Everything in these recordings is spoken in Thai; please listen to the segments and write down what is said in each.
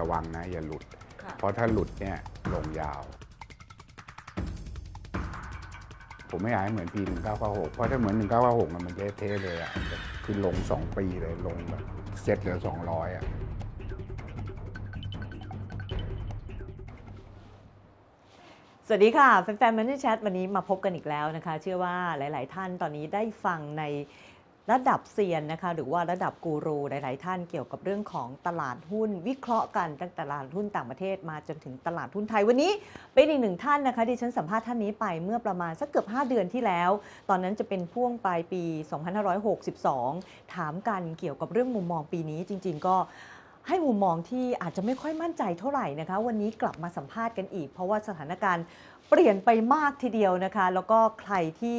ระวังนะ อย่าหลุดค่ะเพราะถ้าหลุดเนี่ยลงยาว ผมไม่อยากให้เหมือนปี 1996 เพราะถ้าเหมือน 1996มันมันเละเทะเลยอะคือลง 2 ปีเลยลงแบบเซ็ตเหลือ 200 อะสวัสดีค่ะ แฟนๆมันนี่แชทวันนี้มาพบกันอีกแล้วนะคะ เชื่อว่าหลาย ๆ ท่านตอนนี้ได้ฟังใน ระดับเซียนนะคะหรือว่าระดับกูรูหลาย ๆ ท่านเกี่ยวกับเรื่องของตลาดหุ้น วิเคราะห์กันตั้งแต่ตลาดหุ้นต่างประเทศมาจนถึงตลาดหุ้นไทยวันนี้เป็นอีกหนึ่งท่านนะคะที่ฉันสัมภาษณ์ท่านนี้ไปเมื่อประมาณสักเกือบ 5 เดือนที่แล้ว ตอนนั้นจะเป็นพ่วงปลายปี 2562 ถามกันเกี่ยวกับเรื่องมุมมองปีนี้จริง ๆ ก็ให้มุมมองที่อาจจะไม่ค่อยมั่นใจเท่าไหร่นะคะ วันนี้กลับมาสัมภาษณ์กันอีก เพราะว่าสถานการณ์เปลี่ยนไปมากทีเดียวนะคะ แล้วก็ใครที่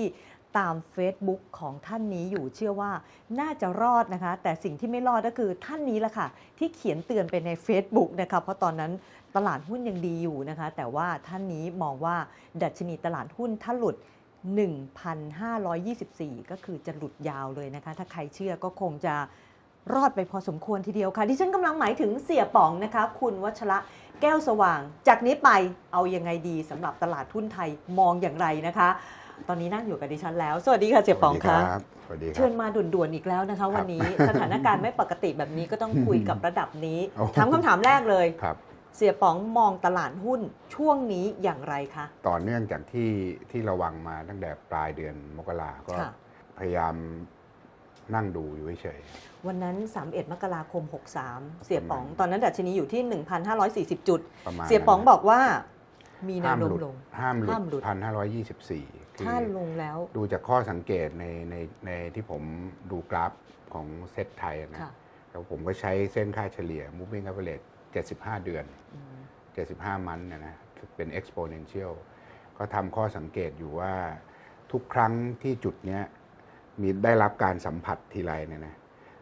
ตาม Facebook ของท่านนี้อยู่เชื่อว่าน่าจะรอดนะคะ แต่สิ่งที่ไม่รอดก็คือท่านนี้แหละค่ะ ที่เขียนเตือนไปใน Facebook นะคะเพราะตอนนั้นตลาดหุ้นยังดีอยู่นะคะ แต่ว่าท่านนี้มองว่าดัชนีตลาดหุ้นถ้าหลุด1,524 ก็คือจะหลุดยาวเลยนะคะ ถ้าใครเชื่อก็คงจะรอดไปพอสมควรทีเดียวค่ะที่ฉันกำลังหมายถึงเสียป๋องนะคะ คุณวัชระแก้วสว่าง จากนี้ไปเอายังไงดีสำหรับตลาดทุนไทยมองอย่างไรนะคะ ตอนนี้นั่งอยู่กับดิฉันแล้ว สวัสดีค่ะเสียป๋องค่ะสวัสดีครับเชิญมาด่วนๆอีกแล้วนะคะ วันนี้สถานการณ์ไม่ปกติแบบนี้ก็ต้องคุยกับระดับนี้ถามคำถามแรกเลยครับเสียป๋องมองตลาดหุ้นช่วงนี้อย่างไรคะ ต่อเนื่องจากที่ที่ระวังมาตั้งแต่ปลายเดือนมกราก็พยายามนั่งดูอยู่เฉยวันนั้น 31 มกราคม 63 เสียป๋อง ตอนนั้นดัชนีอยู่ที่ 1,540 จุด เสียป๋องบอกว่ามีแนวโน้มลง ห้ามหลุดพันห้าร้อยยี่สิบสี่ ถ้าลงแล้ว ดูจากข้อสังเกตในในในที่ผมดูกราฟของเซ็ตไทยอะนะค่ะแล้วผมก็ใช้เส้นค่าเฉลี่ย moving average 75 เดือน อืม75 มันนะนะเป็น exponential ก็ทำข้อสังเกตอยู่ว่าทุกครั้งที่จุดเนี้ยมีได้รับการสัมผัสทีไรเนี่ยนะ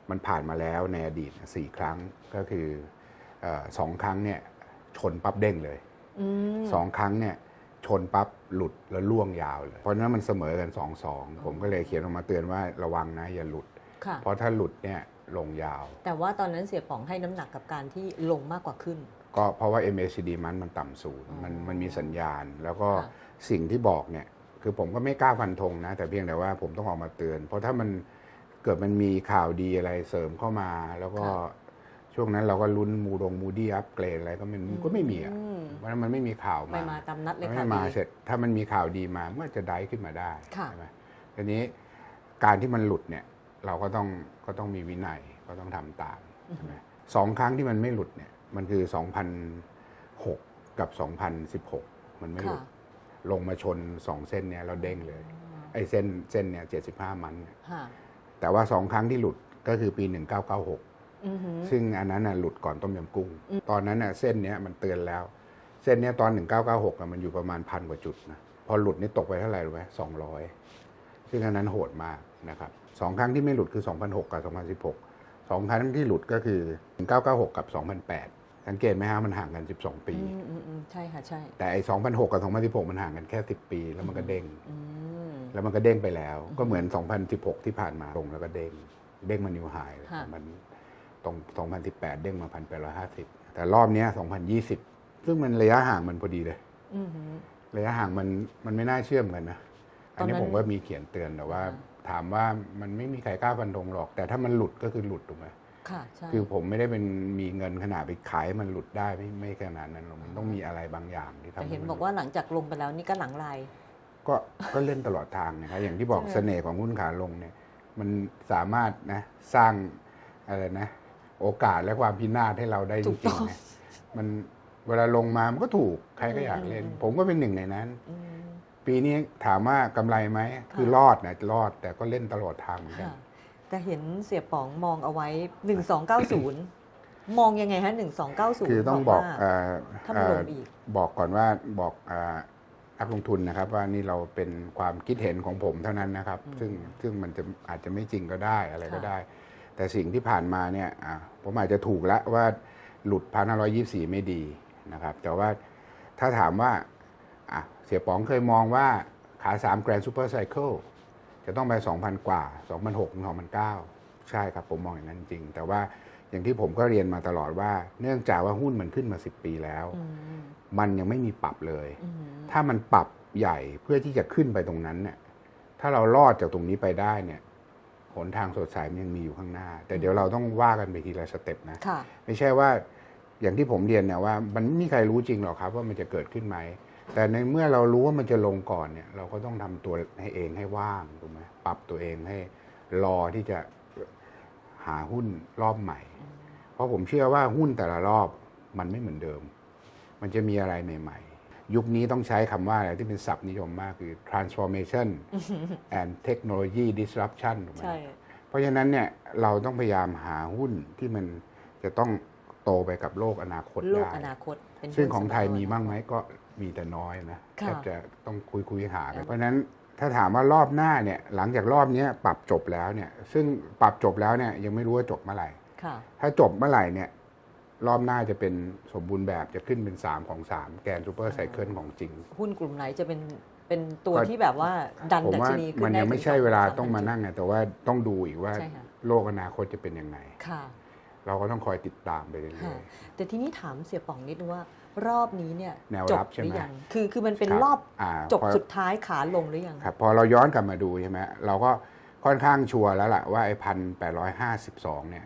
มันผ่านมาแล้วในอดีตสี่ครั้งก็คือเออสองครั้งเนี่ยชนปั๊บเด้งเลย อืม สองครั้งเนี่ย ชนปั๊บหลุดแล้วล่วงยาวเลย เพราะฉะนั้นมันเสมอกันสองสองผมก็เลยเขียนออกมาเตือนว่าระวังนะอย่าหลุด ค่ะเพราะถ้าหลุดเนี่ยลงยาว แต่ว่าตอนนั้นเสียป๋องให้น้ำหนักกับการที่ลงมากกว่าขึ้น ก็เพราะว่า MACD มันมันต่ำศูนย์อ๋อมันมันมีสัญญาณ แล้วก็ค่ะสิ่งที่บอกเนี่ยคือผมก็ไม่กล้าฟันธงนะ แต่เพียงแต่ว่าผมต้องออกมาเตือน เพราะถ้ามันเกิดมันมีข่าวดีอะไรเสริมเข้ามา แล้วก็ ช่วงนั้นเราก็ลุ้นมูดงมูดี้อัพเกรดอะไรก็มันก็ไม่มีอะมเพราะฉะนั้นมันไม่มีข่าวไม่มามาตามนัดเลยไม่ค่ะมาพี่เสร็จถ้ามันมีข่าวดีมาเมื่อจะได้ขึ้นมาได้ค่ะใช่ไหมทีนี้การที่มันหลุดเนี่ย เราก็ต้องก็ต้องมีวินัยก็ต้องทำตามใช่ไหมสองครั้งที่มันไม่หลุดเนี่ย มันคือ 2006 กับ 2016 มันไม่หลุค่ะดลงมาชนสองเส้นเนี่ยเราเด้งเลยไอ้เส้นเส้นเนี่ย 75 มันเนี่ยค่ะแต่ว่าสองครั้งที่หลุดก็คือปี 1996อือหือ ซึ่งอันนั้นน่ะหลุดก่อนต้มยำกุ้งอืมตอนนั้นน่ะเส้นเนี้ยมันเตือนแล้ว เส้นเนี้ยตอน 1996อะมันอยู่ประมาณพันกว่าจุดนะพอหลุดนี่ตกไปเท่าไหร่รู้ไหมสองร้อยซึ่งอันนั้นโหดมากนะครับสองครั้งที่ไม่หลุดคือ 2006 กับ 2016สองครั้งที่หลุดก็คือ 1996 กับ 2008 สังเกตไหมฮะมันห่างกัน 12 ปีอืมอืมอืมใช่ค่ะใช่ แต่ไอ้2006 กับ 2016 มันห่างกันแค่ 10 ปี แล้วมันก็เด้งอืมแล้วมันก็เด้งไปแล้ว ก็เหมือน 2016 ที่ผ่านมาลงแล้วก็เด้ง เด้งมานิวไฮค่ะมัน ตรง 2018 เด้งมา 1,850 แต่รอบเนี้ย2020 ซึ่งมันระยะห่างมันพอดีเลยอือหือระยะห่างมันมันไม่น่าเชื่อมกันนะ อันนี้ตอนนั้นผมก็มีเขียนเตือนแต่ว่าอ่า ถามว่ามันไม่มีใครกล้าฟันธงหรอก แต่ถ้ามันหลุดก็คือหลุดถูกไหมค่ะใช่คือผมไม่ได้เป็นมีเงินขนาดไปขายให้มันหลุดได้ไม่ไม่ขนาดนั้นหรอกมันต้องมีอะไรบางอย่างที่ทำแต่ให้เห็นมับอกว่าหลังจากลงไปแล้วนี่ก็หลังลายก็ก็เล่นตลอดทางนะครับอย่างที่บอกใช่เสน่ห์ของหุ้นขาลงเนี่ย มันสามารถนะสร้างอะไรนะ โอกาสและความพินาศให้เราได้จถูกริต้งองๆนะมันเวลาลงมามันก็ถูกใครก็อยากเล่น อืม ผมก็เป็นหนึ่งในนั้น อืม ปีนี้ถามว่ากำไรไหมคือรอดนะรอดแต่ก็เล่นตลอดทางเหมือนกัน ค่ะแต่เห็นเสียป๋องมองเอาไว้ 1290 มองยังไงฮะ 1290คือต้องบอกว่าเอ่อถ้ามันเอ่ลอ งอีก บอกก่อนว่าบอกเอ่อนักลงทุนนะครับว่านี่เราเป็นความคิดเห็นของผมเท่านั้นนะครับ อืมซึ่งซึ่งมันจะอาจจะไม่จริงก็ได้อะไรก็ค่ะ ได้ แต่สิ่งที่ผ่านมาเนี่ยอะผมอาจจะถูกแล้วว่าหลุดพันห้าร้อยี่สี่ไม่ดีนะครับ แต่ว่าถ้าถามว่าอะเสียป๋องเคยมองว่าขาสามแกรนด์ซูเปอร์ไซเคิลจะต้องไป 2,000 กว่า 2,006ถึง2,009 ใช่ครับ ผมมองอย่างนั้นจริง แต่ว่าอย่างที่ผมก็เรียนมาตลอดว่า เนื่องจากว่าหุ้นมันขึ้นมา 10 ปีแล้วอืมมันยังไม่มีปรับเลยอืมถ้ามันปรับใหญ่เพื่อที่จะขึ้นไปตรงนั้นเนี่ยถ้าเรารอดจากตรงนี้ไปได้เนี่ย หนทางสดใสมันยังมีอยู่ข้างหน้า แต่เดี๋ยวเราต้องว่ากันไปทีละสเต็ปนะค่ะไม่ใช่ว่าอย่างที่ผมเรียนเนี่ยว่า มันไม่มีใครรู้จริงหรอกครับ ว่ามันจะเกิดขึ้นไหม แต่ในเมื่อเรารู้ว่ามันจะลงก่อนเนี่ย เราก็ต้องทำตัวให้เองให้ว่างถูกไหมปรับตัวเองให้รอที่จะหาหุ้นรอบใหม่ เพราะผมเชื่อว่าหุ้นแต่ละรอบมันไม่เหมือนเดิม มันจะมีอะไรใหม่ ๆ ยุคนี้ต้องใช้คำว่าอะไรที่เป็นศัพท์นิยมมากคือ transformation and technology disruption ถูกไหมใช่เพราะฉะนั้นเนี่ยเราต้องพยายามหาหุ้นที่มันจะต้องโตไปกับโลกอนาคตโลกได้ อนาคตเป็นซึ่งหุ้นของไทยสำรมีบ้างไหมก็มีแต่น้อยนะค่ะแทบจะต้องคุยคุยๆหากันเพราะฉะนั้นถ้าถามว่ารอบหน้าเนี่ยหลังจากรอบเนี้ยปรับจบแล้วเนี่ย ซึ่งปรับจบแล้วเนี่ยยังไม่รู้ว่าจบเมื่อไหร่ค่ะถ้าจบเมื่อไหร่เนี่ย รอบหน้าจะเป็นสมบูรณ์แบบจะขึ้นเป็น 3 ของ 3 แกนซูเปอร์ไซเคิลของจริง หุ้นกลุ่มไหนจะเป็นเป็นตัวก็ที่แบบว่าดันผมดัว่าชนีขึ้นมันได้ยังไม่ถึใช่เวลา3,000ต้องมานั่งไงแต่ว่าต้องดูอีกว่าใช่ค่ะโลกอนาคตจะเป็นยังไงค่ะ เราก็ต้องคอยติดตามไปเรื่ค่ะอยแต่ทีนี้ถามเสียป๋องนิดนึงว่ารอบนี้เนี่ยแนวจรับบใช่หไหมรือยังคือคือมันเป็นครับรอบอ่าจบพอสุดท้ายขาลงหรือยังครับพอเราย้อนกลับมาดูใช่ไหมเราก็ค่อนข้างชัวร์แล้วล่ะว่าไอ้พันแปดร้อยห้าสิบสองเนี่ย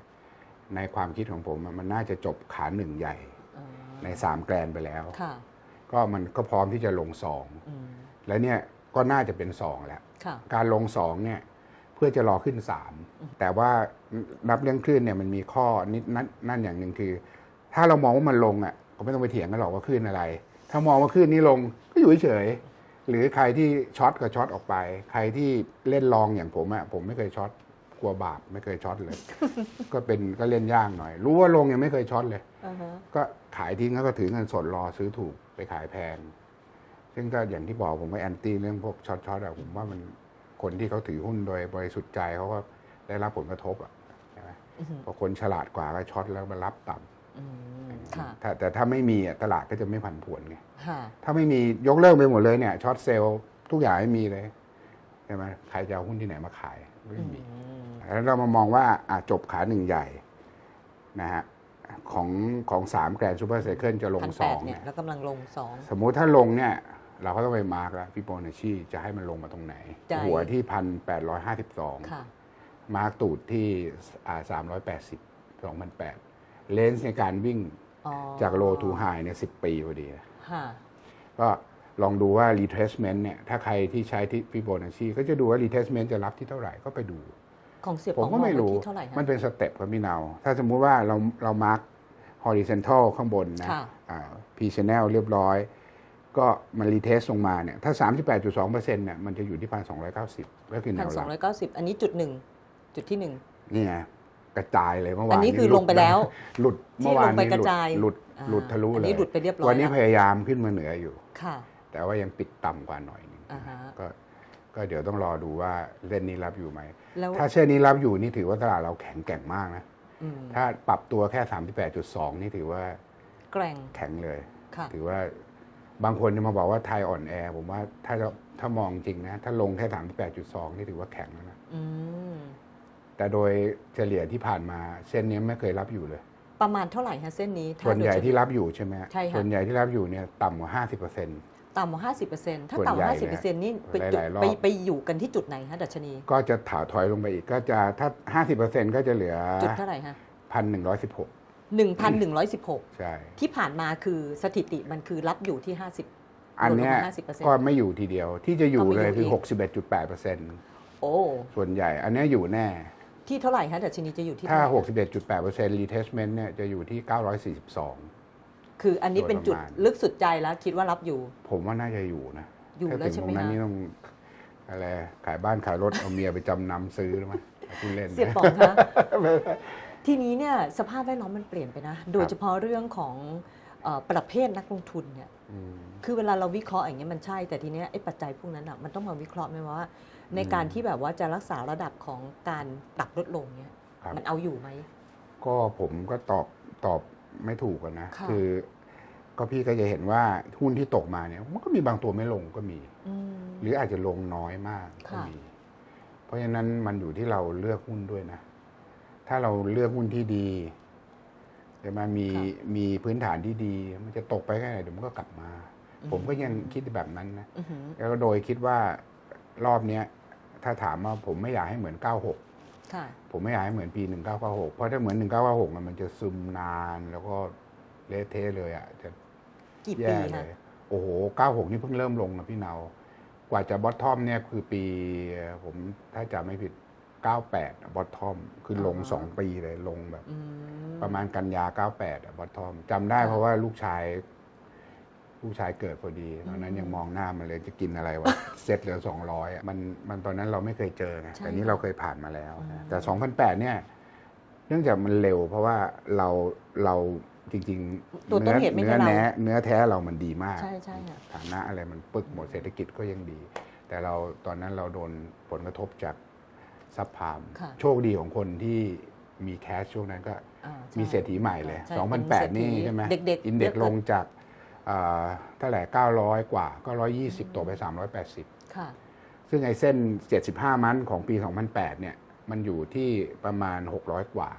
ในความคิดของผมอะมันน่าจะจบขาหนึ่งใหญ่อ่าในสามแกรนไปแล้วค่ะก็มันก็พร้อมที่จะลงสองอืมแล้วเนี่ยก็น่าจะเป็นสองแล้วค่ะการลงสองเนี่ยเพื่อจะรอขึ้นสามแต่ว่านับเรื่องคลื่นเนี่ยมันมีข้อนิดนั่นนั่นอย่างหนึ่งคือ ถ้าเรามองว่ามันลงอะก็ไม่ต้องไปเถียงกันหรอกว่าคลื่นอะไร ถ้ามองว่าคลื่นนี้ลงก็อยู่เฉยๆหรือใครที่ช็อตก็ช็อตออกไป ใครที่เล่นลองอย่างผมอะผมไม่เคยช็อต กลัวบาปไม่เคยช็อตเลย ก็เป็นก็เล่นยากหน่อย รู้ว่าลงยังไม่เคยช็อตเลยอ่าฮะก็ขายทิ้งแล้วก็ถือเงินสดรอซื้อถูกไปขายแพง ซึ่งก็อย่างที่บอกผมว่าแอนตี้เรื่องพวกช็อตช็อตอะผมว่ามันคนที่เขาถือหุ้นโดยบริสุทธิ์ใจเขาก็ได้รับผลกระทบอะใช่ไหมอือฮึเพราะคนฉลาดกว่าก็ช็อตแล้วมารับต่อืมค่ะำถ้าแต่ถ้าไม่มีอะตลาดก็จะไม่ผันผวนไงค่ะถ้าไม่มียกเลิกไปหมดเลยเนี่ยช็อตเซลล์ทุกอย่างไม่มีเลยใช่ไหมใครจะเอาหุ้นที่ไหนมาขายไม่มีอืม แล้วเรามามองว่าอะจบขาหนึ่งใหญ่นะฮะของของสามแกรนซูเปอร์ไซเคิลจะลงพันสแปอดงเนี่ยเนี่ยแล้วกำลังลงสองสมมุติถ้าลงเนี่ย เราก็ต้องไปมาร์กแล้วฟิโบนัชชีจะให้มันลงมาตรงไหนใจหัวที่พันแปดร้อยห้าสิบสองค่ะมาร์กตูดที่อ่าสามร้อยแปดสิบสองพันแปดเลนส์ในการวิ่งอ๋อจากโลทูไฮเนี่ยสิบปีพอดีนะค่ะก็ลองดูว่า retracement เนี่ย ถ้าใครที่ใช้ที่ฟิโบนัชชีก็จะดูว่า retracement จะรับที่เท่าไหร่ก็ไปดู ของเสียผมป๋องก็ไม่องว้รู้ ที่เท่าไหร่ฮะ มันเป็นสเต็ปครับพี่เนา ถ้าสมมุติว่าเราเรามาร์ค horizontal ข้างบนนะค่ะ อ่า P channel เรียบร้อย ก็มันรีเทสลงมาเนี่ย ถ้า 38.2%เนี่ยมันจะอยู่ที่ 1,290 ก็คือแนพันวสอรังบร้อยเก้าสิบอันนี้จุดหนึ่งจุดที่หนึ่ง นี่ไงกระจายเลยเมื่อวานอันนี้คือหลงไปแล้วหลุดที่เมื่อวานลงไปนี้กระจายหลุดอ่าหลุดทะลุอันเลนี้ยหลุดไปเรียบร้อยวันนี้แล้ว พยายามขึ้นมาเหนืออยู่ ค่ะ แต่ว่ายังปิดต่ำกว่าหน่อยหนึงอ่าฮะ ก็ ก็เดี๋ยวต้องรอดูว่าเส้นนี้รับอยู่ไหม แล้วถ้าเส้นนี้รับอยู่นี่ถือว่าตลาดเราแข็งแกร่งมากนะ อืมถ้าปรับตัวแค่ 38.2 นี่ถือว่าแกร่งแข็งเลย ค่ะ ถือว่าบางคนจะมาบอกว่าไทยอ่อนแอ ผมว่าถ้าจะถ้ามองจริงนะ ถ้าลงแค่ 38.2 นี่ถือว่าแข็งแล้วนะ อืม แต่โดยเฉลี่ยที่ผ่านมาเส้นนี้ไม่เคยรับอยู่เลย ประมาณเท่าไหร่ฮะเส้นนี้ถ้าส่วนใหญ่โดยเฉที่ลี่ยรับอยู่ใช่ไหมฮะใช่ค่ะ ส่วนใหญ่ที่รับอยู่เนี่ยต่ำกว่า 50% ต่ำกว่าห้าสิบเปอร์เซ็นต์ถ้าส่วนต่ำกใหญ่ว่าห้าสิบเปอร์เซ็นต์นี่ไปจุดหลายๆรอบ ไปไปอยู่กันที่จุดไหนฮะดัชนี ก็จะถาถอยลงไปอีกก็จะถ้า 50%ก็จะเหลือจุดเท่าไหร่ฮะ1,116หนึ่งพันหนึ่งร้อยสิบหกใช่ ที่ผ่านมาคือสถิติมันคือรับอยู่ที่ห้าสิบอันเนี้ยลดลงมา50%ก็ไม่อยู่ทีเดียวที่จะอยู่เอาไม่เลยอยู่คืออีก61.8%โอ้ส่วนใหญ่ อันเนี้ยอยู่แน่ ที่เท่าไหร่ฮะดัชนีจะอยู่ที่ถ้า เท่าไหร่61.8% retestment เนี่ยจะอยู่ที่ 942 คืออันนี้เป็นจุดโดยประมาณลึกสุดใจแล้วคิดว่ารับอยู่ ผมว่าน่าจะอยู่นะอยู่ถ้าแล้วถึงใช่ตไหรมงนั้นฮะนี่ต้องอะไรขายบ้านขายรถเอาเมียไปจำนำซื้อหรือมั้ยคุณเล่นนะเสียบปองคะทีนี้เนี่ยสภาพแวดล้อมมันเปลี่ยนไปนะ โดยเฉพาะเรื่องของเอ่อประเภทนักลงทุนเนี่ยอืมคือเวลาเราวิเคราะห์อย่างเงี้ยมันใช่ แต่ทีเนี้ยไอ้ปัจจัยพวกนั้นอะมันต้องมาวิเคราะห์ไหมว่า ในการที่แบบว่าจะรักษาระดับของการปรับลดลงเนี่ยครับมันเอาอยู่ไหมก็ผมก็ตอบตอบ ไม่ถูกกันนะค่ะ คือ ก็พี่ก็จะเห็นว่าหุ้นที่ตกมาเนี่ยมันก็มีบางตัวไม่ลงก็มี อืม หรืออาจจะลงน้อยมากก็ค่ะ มี เพราะฉะนั้นมันอยู่ที่เราเลือกหุ้นด้วยนะ ถ้าเราเลือกหุ้นที่ดีเดี๋ยวมามีค่ะมีพื้นฐานที่ดี มันจะตกไปแค่ไหนเดี๋ยวมันก็กลับมา ผมก็ยังคิดแบบนั้นนะ อือหือแล้วก็โดยคิดว่ารอบเนี้ย ถ้าถามว่าผมไม่อยากให้เหมือน 96ค่ะ ผมไม่อยากให้เหมือนปี 1996 เพราะถ้าเหมือน 1996อะมันจะซึมนานแล้วก็เละเทะเลยอะจะกี่ปีแย่เลคะยโอ้โห 96 นี่เพิ่งเริ่มลงนะพี่เนากว่าจะบอททอมเนี่ยคือปี ผมถ้าจำไม่ผิด 98 บอททอม คือลง 2 ปีเลยลงแบบอืมประมาณกันยา 98 บอททอมจำได้ค่ะเพราะว่าลูกชาย ลูกชายเกิดพอดีตอนนั้นอืมยังมองหน้ามันเลยจะกินอะไรวะ เซ็ตเหลือ200อะมันมันตอนนั้นเราไม่เคยเจอไงใช่แต่นี้ค่ะเราเคยผ่านมาแล้วอืมนะแต่2008เนี่ย เนื่องจากมันเร็วเพราะว่าเราเราจริงๆตัวต้นเหตุไม่เนื้ใช่อเราแท้เนื้อแท้เรามันดีมาก ใช่ใช่ค่ะฐานะอะไรมันปึกหมดเศรษฐกิจก็ยังดี แต่เราตอนนั้นเราโดนผลกระทบจากซับพามค่ะโชคดีของคนที่มีแคชช่วงนั้นก็อ่าใช่มีเศรษฐีใหม่เลยใช่เป็นเศรษฐี2008 นี่ใช่ไหมเด็กๆอินเด็กเยอะลงจาก เอ่อเท่าไหร่900 กว่าก็120 ตัวไป 380 ค่ะ ซึ่งไอ้เส้น 75 มันของปี 2008 เนี่ย มันอยู่ที่ประมาณ 600 กว่า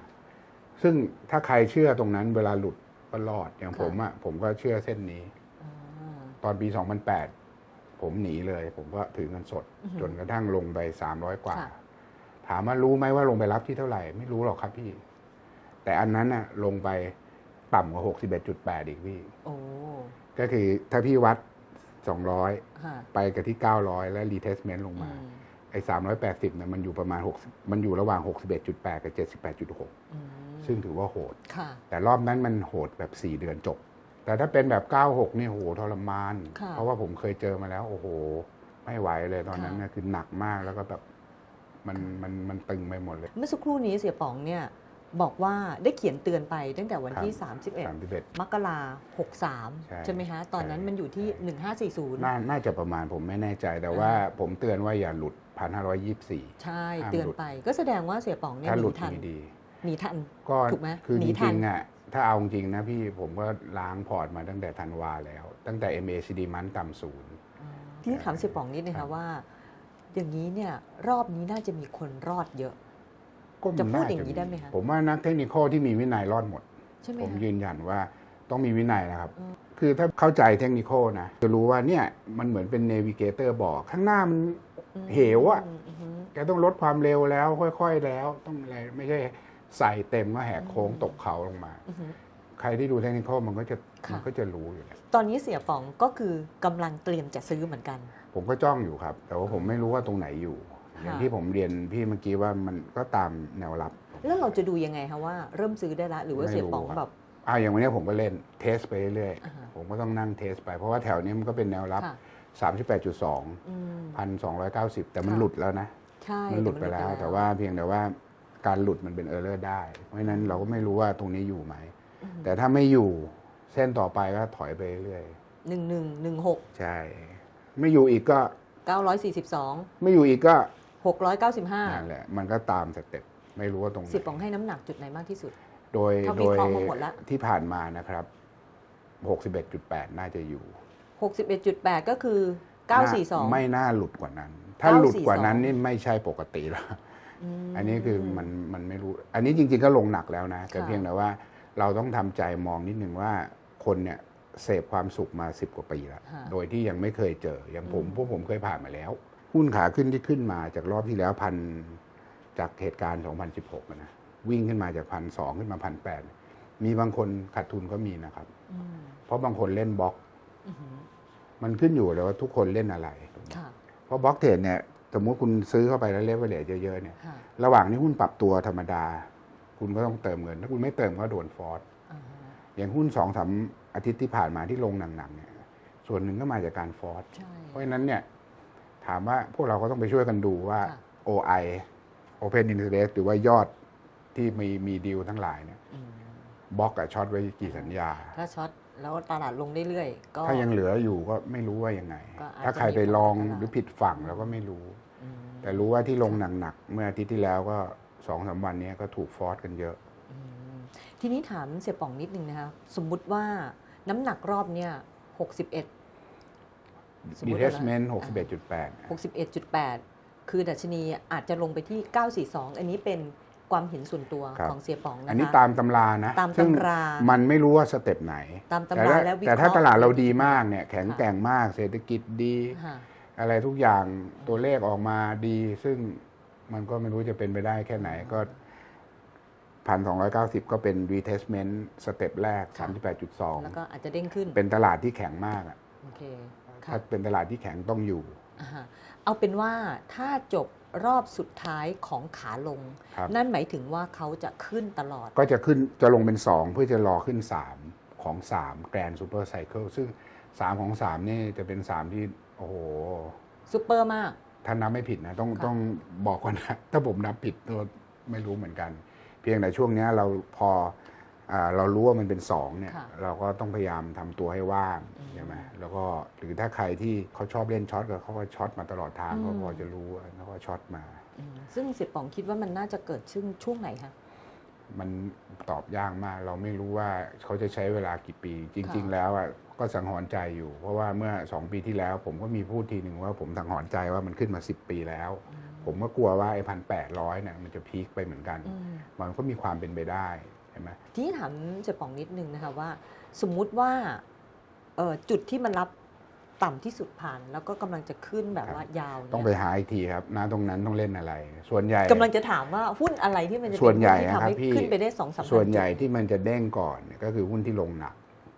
ซึ่งถ้าใครเชื่อตรงนั้นเวลาหลุดก็รอด อย่างค่ะผมอะผมก็เชื่อเส้นนี้อ่าตอนปี 2008 ผมหนีเลย ผมก็ถือเงินสดอือหือจนกระทั่งลงไป 300 กว่าค่ะถามว่ารู้ไหมว่าลงไปรับที่เท่าไหร่ ไม่รู้หรอกครับพี่ แต่อันนั้นน่ะลงไปต่ำกว่า 61.8 อีกพี่โอ้ ก็คือถ้าพี่วัด200ค่ะไปกับที่900และรีเทสเมนต์ลงอืมามไอ้380เนี่ยมันอยู่ประมาณ6มันอยู่ระหว่าง61.8กับ78.6อืมซึ่งถือว่าโหดค่ะแต่รอบนั้นมันโหดแบบ4เดือนจบ แต่ถ้าเป็นแบบ96นี่โหทรมานค่ะเพราะว่าผมเคยเจอมาแล้ว โอ้โห ไม่ไหวเลยตอนนั้นค่ะนะคือหนักมากแล้วก็แบบมันมันมันตึงไปหมดเลย เมื่อสักครู่นี้เสียป๋องเนี่ย บอกว่าได้เขียนเตือนไปตั้งแต่วันที่ครับ31 31 มกราหกสามใช่ใช่ไหมคะตอนนั้นใช่มันอยู่ที่ 1540 น่าน่าจะประมาณผมไม่แน่ใจแต่ว่าผมเตือนว่าอย่าหลุด 1,524 ใช่ห้ามเตือนหลุดไป ก็แสดงว่าเสียป๋องเนี่ยถ้าหหลุนีดทันมีดีหนีทันก็ถูกไหมคือหนีจทัรินงๆอะถ้าเอาจริงนะพี่ผมก็ล้างพอร์ตมาตั้งแต่ธันวาแล้ว ตั้งแต่ MACD มันต่ำศูนย์ที่ถามเสียป๋องนิดนะครัคะบว่า อย่างนี้เนี่ยรอบนี้น่าจะมีคนรอดเยอะ ก็จะพูดน่อย่างนี้ได้ไหมคะผมว่านักเทคนิคที่มีวินัยรอดหมดใช่ไหมผมคะยืนยันว่าต้องมีวินัยนะครับอืมคือถ้าเข้าใจเทคนิคนะ จะรู้ว่าเนี่ยมันเหมือนเป็นเนวิเกเตอร์บอก ข้างหน้ามันอืมเหวอะมอืมแกต้องลดความเร็วแล้ว ค่อย ๆแล้ว ต้องอะไรไม่ใช่ใส่เต็มก็แหกโค้งตกเขาลงมาอืมใครที่ดูเทคนิคมันก็จะค่ะมันก็จะรู้อยู่แล้วตอนนี้เสียป๋องก็คือกำลังเตรียมจะซื้อเหมือนกัน ผมก็จ้องอยู่ครับ แต่ว่าผมไม่รู้ว่าตรงไหนอยู่ค่ะ อย่างที่ผมเรียนพี่เมื่อกี้ว่ามันก็ตามแนวรับ แล้วเราจะดูยังไงคะว่าเริ่มซื้อได้ละ หรือว่าไม่รู้เสียป๋องครับแบบอ่าอย่างวันนี้ผมก็เล่นเทสไปเรื่อยอ่าฮะๆผมก็ต้องนั่งเทสไป เพราะว่าแถวนี้มันก็เป็นแนวรับค่ะ38.2อืม1,290 แต่มันค่ะหลุดแล้วนะใช่มันหลุดไปแล้ว แต่ว่าเพียงแต่ว่าการหลุดมันเป็นเออร์เลอร์ได้ เพราะฉะนั้นเราก็ไม่รู้ว่าตรงนี้อยู่ไหมอืมแต่ถ้าไม่อยู่เส้นต่อไปก็ถอยไปเรื่อยหนึ่งหนึ่งหนึ่งหกๆใช่ ไม่อยู่อีกก็เก้าร้อยสี่สิบสองไม่อยู่อีกก็ หกร้อยเก้าสิบห้านั่นแหละมันก็ตามสเต็ปไม่รู้ว่าตรงไหนเสียป๋องให้น้ำหนักจุดไหนมากที่สุด โดยเขาโดวิยเคราะห์มาหมดละที่ผ่านมานะครับ 61.8 น่าจะอยู่หกสิบเอ็ดจุดแปดก็คือเก้าสี่สองไม่น่าหลุดกว่านั้น ถ้าหลุดกว่านั้น942นี่ไม่ใช่ปกติแล้วอันนี้คือมันมันไม่รู้ อันนี้จริง ๆ ก็ลงหนักแล้วนะ แต่ค่ะเพียงแต่ว่าเราต้องทำใจมองนิดนึงว่าคนเนี่ยเสพความสุขมาสิบกว่าปีแล้วค่ะโดยที่ยังไม่เคยเจอ อย่างผมอืมพวกผมเคยผ่านมาแล้ว หุ้นขาขึ้นที่ขึ้นมาจากรอบที่แล้วพันจากเหตุการณ์ 2016อะนะวิ่งขึ้นมาจากพันสองขึ้นมาพันแปดมีบางคนขาดทุนก็มีนะครับอืมเพราะบางคนเล่นบล็อกอือหือมันขึ้นอยู่เลยว่าทุกคนเล่นอะไรค่ะเพราะบล็อกเทรดเนี่ย สมมติคุณซื้อเข้าไปแล้วเลเวลเลเยอะๆเนี่ยค่ะระหว่างที่หุ้นปรับตัวธรรมดา คุณก็ต้องเติมเงิน ถ้าคุณไม่เติมก็โดนฟอสอ่าฮะอย่างหุ้นสองสามอาทิตย์ที่ผ่านมาที่ลงหนักๆเนี่ย ส่วนหนึ่งก็มาจากการฟอสใช่เพราะฉะนั้นเนี่ย ถามว่าพวกเราก็ต้องไปช่วยกันดูว่าค่ะ OI Open Interest หรือว่ายอดที่มีมีดีลทั้งหลายเนี่ยอืมบล็อกกับช็อตไว้กี่สัญญา ถ้าช็อตแล้วตลาดลงเรื่อยๆก็ถ้ายังเหลืออยู่ก็ไม่รู้ว่ายังไงก็อาจจะถ้าใครไปลองมีผลหรือผิดฝั่งเราก็ไม่รู้อืมแต่รู้ว่าที่ลงหนักๆเมื่ออาทิตย์ที่แล้วก็สองสามวันเนี้ยก็ถูกฟอสกันเยอะอืมทีนี้ถามเสียป๋องนิดนึงนะคะสมมุติว่าน้ำหนักรอบเนี่ยหกสิบเอ็ด สมมุติ Detachment ว่านะ61.8 61.8 คือดัชนีอาจจะลงไปที่ 942 อันนี้เป็นความเห็นส่วนตัวครับของเสียป๋องนะคะ อันนี้ตามตำรานะตามซึ่งตำรา มันไม่รู้ว่าสเต็ปไหนตามตำแต่ราถ้าและวิเคราะห์แต่ถ้าตลาดเราดีมากเนี่ยแข็งค่ะแกร่งมากเศรษฐกิจดี ค่ะ อะไรทุกอย่างตัวเลขออกมาดี ซึ่งมันก็ไม่รู้จะเป็นไปได้แค่ไหนก็พันสองร้อยเก้าสิบก็เป็น retestment สเต็ปแรก ค่ะ38.2แล้วก็อาจจะเด้งขึ้น เป็นตลาดที่แข็งมากอะ โอเคค่ะ ถ้าเป็นตลาดที่แข็งต้องอยู่อ่าฮะเอาเป็นว่าถ้าจบรอบสุดท้ายของขาลงครับนั่นหมายถึงว่าเขาจะขึ้นตลอด ก็จะขึ้นจะลงเป็น 2 เพื่อจะรอขึ้น 3 ของ3 Grand Super Cycle ซึ่ง 3 ของ 3 นี่จะเป็น 3 ที่ โอ้โหซูเปอร์มาก ถ้านับไม่ผิดนะ ต้องค่ะต้องบอกก่อนนะ ถ้าผมนับผิดก็ไม่รู้เหมือนกัน เพียงแต่ช่วงเนี้ยเราพออา เรารู้ว่ามันเป็น2เนี่ยค่ะเราก็ต้องพยายามทำตัวให้ว่างอืมใช่ไหมแล้วก็หรือถ้าใครที่เขาชอบเล่นช็อตก็เขาก็ช็อตมาตลอดทางอืมเขาพอจะรู้แล้วก็ช็อตมาอืมซึ่งเสียป๋องคิดว่ามันน่าจะเกิดช่วงช่วงไหนคะมันตอบยากมาก เราไม่รู้ว่าเขาจะใช้เวลากี่ปี จริงค่ะๆแล้วอะก็สังหรณ์ใจอยู่ เพราะว่าเมื่อ2ปีที่แล้ว ผมก็มีพูดทีหนึ่งว่าผมสังหรณ์ใจว่ามันขึ้นมา10ปีแล้วผมก็กลัวว่าไอ้พันแปดร้อยเนี่ยมันจะพีคไปเหมือนกันอืมมันก็มีความเป็นไปได้ใช่ไหมทีนี้ถามเสียป๋องนิดนึงนะคะว่า สมมุติว่าเอ่อจุดที่มันรับต่ำที่สุดผ่าน แล้วก็กำลังจะขึ้นแบบว่ายาวเนี่ยต้องไปหาอีกทีครับนะตรงนั้นต้องเล่นอะไร ส่วนใหญ่กำลังจะถามว่าหุ้นอะไรที่มันจะเป็ส่วนใหญ่หุ้ที่ทำให้นะครับพี่ขึ้นไปได้สองสามส่วนใหญ่ที่มันจะเด้งก่อนเนี่ยก็คือหุ้นที่ลงหนัก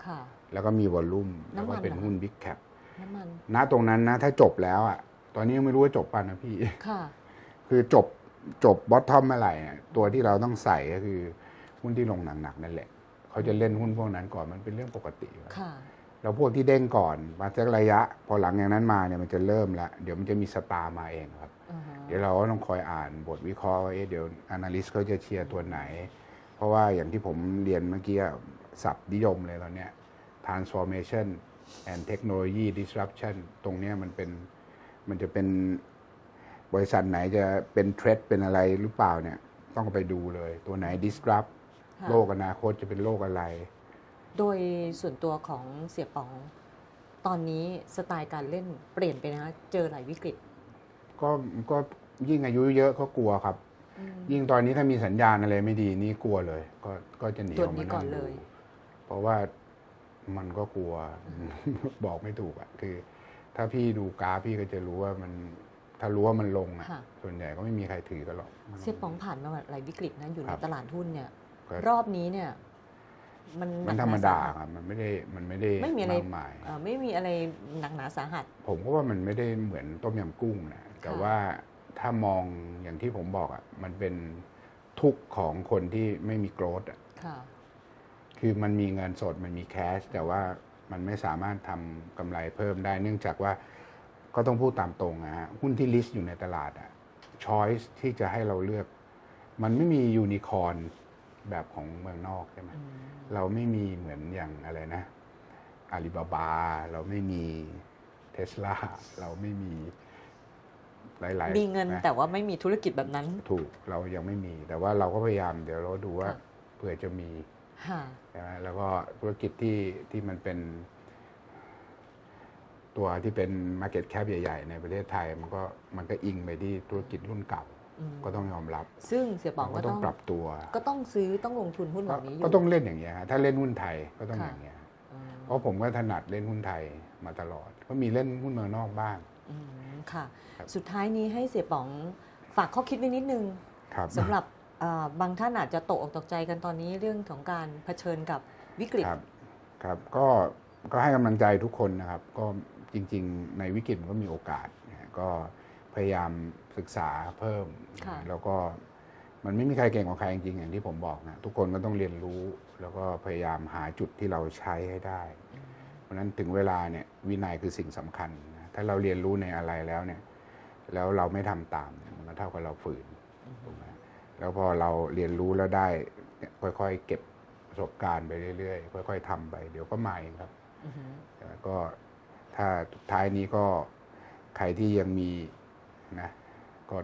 ค่ะ แล้วก็มีวอลลุ่มแล้วก็น้ำมันเป็นเหรอหุ้นบิ๊กแคปน้ำมันณตรงนั้นนะ ถ้าจบแล้วอะ ตอนนี้ยังไม่รู้ว่าจบป่ะนะพี่ค่ะ คือจบจบบอททอมเมื่อไหร่เนี่ยตัวที่เราต้องใส่ก็คือ หุ้นที่ลงหนักๆนั่นแหละ เขาจะเล่นหุ้นพวกนั้นก่อนมันเป็นเรื่องปกติอยู่แล้วค่ะ แล้วพวกที่เด้งก่อนมาสักระยะ พอหลังอย่างนั้นมาเนี่ยมันจะเริ่มละเดี๋ยวมันจะมีสตาร์มาเองครับอ่าฮะเดี๋ยวเราก็ต้องคอยอ่านบทวิเคราะห์ว่าเอ๊ะเดี๋ยว analyst เขาจะเชียร์ตัวไหน เพราะว่าอย่างที่ผมเรียนเมื่อกี้อะศัพท์นิยมเลยตอนเนี้ย transformation and technology disruption ตรงเนี้ยมันเป็นมันจะเป็นบริษัทไหนจะเป็นเทรดเป็นอะไรหรือเปล่าเนี่ย ต้องไปดูเลย ตัวไหน disrupt ค่ะ โลกอนาคตจะเป็นโลกอะไร โดยส่วนตัวของเสียป๋อง ตอนนี้สไตล์การเล่นเปลี่ยนไปนะคะเจอหลายวิกฤต ก็ก็ยิ่งอายุเยอะก็กลัวครับอืมยิ่งตอนนี้ถ้ามีสัญญาณอะไรไม่ดีนี่กลัวเลย ก็ก็จะหนีตัวออกนี้มาก่นั่อนงเลดูยเพราะว่ามันก็กลัวบอกไม่ถูกอะคือ ถ้าพี่ดูกราฟพี่ก็จะรู้ว่ามันถ้ารู้ว่ามันลงอะค่ะส่วนใหญ่ก็ไม่มีใครถือกันหรอกเสียป๋องผ่านมาหลายวิกฤตนะอยู่ในครับตลาดหุ้นเนี่ยก็ รอบนี้เนี่ย มันมันหธกรหรมสดาหัสครับมันไม่ได้มันไม่ได้ไม่มีอะไรากมายเอ่อไม่มีอะไรหนักหนาสาหัส ผมก็ว่ามันไม่ได้เหมือนต้มยำกุ้งนะแต่ค่ะว่าถ้ามองอย่างที่ผมบอกอะมันเป็นทุกข์ของคนที่ไม่มีโกรธอะค่ะคือมันมีเงินสดมันมีแคชแต่ว่ามันไม่สามารถทำกำไรเพิ่มได้ เนื่องจากว่าก็ต้องพูดตามตรงนะฮะหุ้นที่ลิสต์อยู่ในตลาดอะช้อยส์ที่จะให้เราเลือก มันไม่มียูนิคอร์น แบบของเมืองนอกใช่ไหมอืมเราไม่มีเหมือนอย่างอะไรนะอาลีบาบา เราไม่มีเทสลาเราไม่มีหลายๆมีเงินนะแต่ว่าไม่มีธุรกิจแบบนั้น ถูกเรายังไม่มี แต่ว่าเราก็พยายามเดี๋ยวเราดูว่าค่ะเผื่อจะมีค่ะใช่ไหมแล้วก็ธุรกิจที่ที่มันเป็น ตัวที่เป็น Market Cap ใหญ่ ๆ ในประเทศไทย มันก็มันก็อิงไปที่ธุรกิจรุ่นเก่าอืม ก็ต้องยอมรับ ซึ่งเสียป๋องเราก็ก็ต้ต้อองงปรับตัว ก็ต้องซื้อต้องลงทุนหุ้นเหก็ล่านี้อยู่ก็ต้องเล่นอย่างเงี้ยฮะถ้าเล่นหุ้นไทยก็ต้องค่ะอย่างเงี้ยอืมเพราะผมก็ถนัดเล่นหุ้นไทยมาตลอด ก็มีเล่นหุ้นเมืองนอกบ้างอืมค่ะครับสุดท้ายนี้ให้เสียป๋องฝากข้อคิดไว้นิดนึงครับสำหรับเอ่อบางท่านอาจจะตกออกตกใจกันตอนนี้เรื่องของการเผชิญกับวิกฤตครับครับก็ก็ให้กำลังใจทุกคนนะครับ ก็จริง ๆ ในวิกฤตมันก็มีโอกาสนะฮะก็ พยายามศึกษาเพิ่มค่ะแล้วก็มันไม่มีใครเก่งกว่าใครจริงๆอย่างที่ผมบอกนะทุกคนก็ต้องเรียนรู้ แล้วก็พยายามหาจุดที่เราใช้ให้ได้ เพราะฉะนั้นถึงเวลาเนี่ยวินัยคือสิ่งสำคัญนะถ้าเราเรียนรู้ในอะไรแล้วเนี่ยแล้วเราไม่ทำตามเนี่ยมันก็เท่ากับเราฝืนถูกไหมแล้วพอเราเรียนรู้แล้วได้เนี่ยค่อยๆ เก็บประสบการณ์ไปเรื่อยๆ ค่อย ๆทำไป เดี๋ยวก็มาเองครับอือฮึแล้วก็ถ้าสุดท้ายนี้ก็ใครที่ยังมี นะก็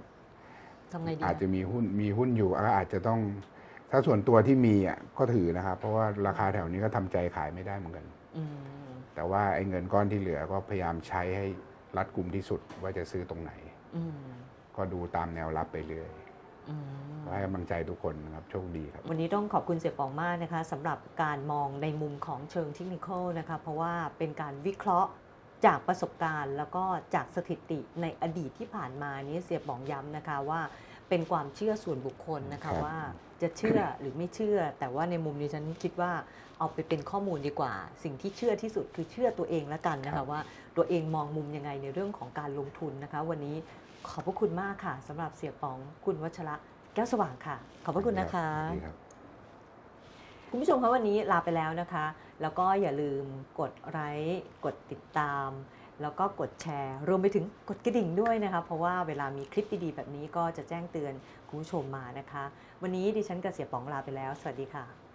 ทำไงดีอาจจะนะมีหุ้นมีหุ้นอยู่ก็อาจจะต้องถ้าส่วนตัวที่มีอะก็ถือนะครับ เพราะว่าราคาแถวนี้ก็ทำใจขายไม่ได้เหมือนกันอืมแต่ว่าไอ้เงินก้อนที่เหลือก็พยายามใช้ให้รัดกลุ่มที่สุดว่าจะซื้อตรงไหนอืมก็ดูตามแนวรับไปเรื่อยอืมขอให้กำลังใจทุกคนนะครับ โชคดีครับ วันนี้ต้องขอบคุณเสียปองมากนะคะสำหรับการมองในมุมของเชิงเทคนิคนะคะ เพราะว่าเป็นการวิเคราะห์ จากประสบการณ์ แล้วก็จากสถิติในอดีตที่ผ่านมานี้เสียปองย้ำนะคะว่าเป็นความเชื่อส่วนบุคคลนะครัคะบว่าจะเชื่อหรือไม่เชื่อ แต่ว่าในมุมนี้ฉันคิดว่าเอาไปเป็นข้อมูลดีกว่า สิ่งที่เชื่อที่สุดคือเชื่อตัวเองแล้วกันนะคะว่าตัวเองมองมุมยังไงในเรื่องของการลงทุนนะคะ วันนี้ขอบพระคุณมากค่ะสำหรับเสียปองคุณวัชระแก้วสว่างค่ะ ขอบพระคุณนะคะดี คุณผู้ชมคะวันนี้ลาไปแล้วนะคะ แล้วก็อย่าลืมกดไลค์กดติดตาม แล้วก็กดแชร์ รวมไปถึงกดกระดิ่งด้วยนะคะ เพราะว่าเวลามีคลิปดีๆ แบบนี้ก็จะแจ้งเตือนคุณผู้ชมมานะคะ วันนี้ดิฉันกระเสียป๋องลาไปแล้ว สวัสดีค่ะ